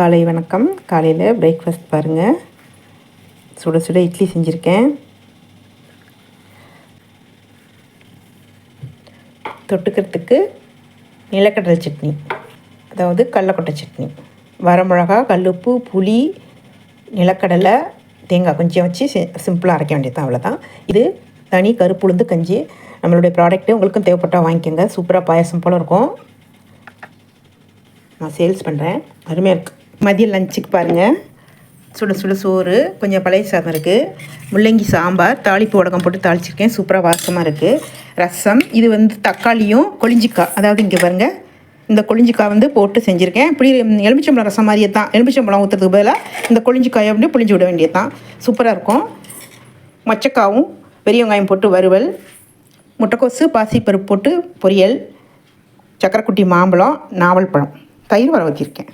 காலை வணக்கம். காலையில் பிரேக்ஃபாஸ்ட் பாருங்கள் சுட சுட இட்லி செஞ்சுருக்கேன். தொட்டுக்கிறதுக்கு நிலக்கடலை சட்னி. அதாவது கடலக்கொட்டை சட்னி. வரமிளகா கல்லுப்பு புளி நிலக்கடலை தேங்காய் கொஞ்சம் வச்சு சிம்பிளாக அரைக்க வேண்டியது அவ்வளோதான் இது தனி கருப்பு உளுந்து கஞ்சி. நம்மளுடைய ப்ராடக்ட்டு உங்களுக்கும் தேவைப்பட்டால் வாங்கிக்கோங்க. சூப்பராக பாயசம் போல் இருக்கும். நான் சேல்ஸ் பண்ணுறேன் அருமையாக இருக்குது மதியம் லஞ்சுக்கு பாருங்கள் சுட சுட சோறு கொஞ்சம் பழைய சாதம் இருக்குது முள்ளங்கி சாம்பார் தாளிப்பு உடகம் போட்டு தாளிச்சிருக்கேன். சூப்பராக வாசமாக இருக்குது ரசம் இது வந்து தக்காளியும் கொளிஞ்சிக்காய் அதாவது இங்கே பாருங்கள் இந்த கொளிஞ்சிக்காய் வந்து போட்டு செஞ்சுருக்கேன். இப்படி எலுமிச்சம்பழம் ரசம் மாதிரியே தான். எலுமிச்சம்பழம் ஊற்றுறதுக்கு பதிலாக இந்த கொளிஞ்சிக்காயை அப்படியே புளிஞ்சு விட வேண்டியது தான். சூப்பராக இருக்கும். மொச்சக்காவும் பெரிய வெங்காயம் போட்டு வறுவல் முட்டைக்கோசு பாசிப்பருப்பு போட்டு பொரியல் சக்கரைக்குட்டி மாம்பழம் நாவல் பழம். தயிர் வர வச்சுருக்கேன்.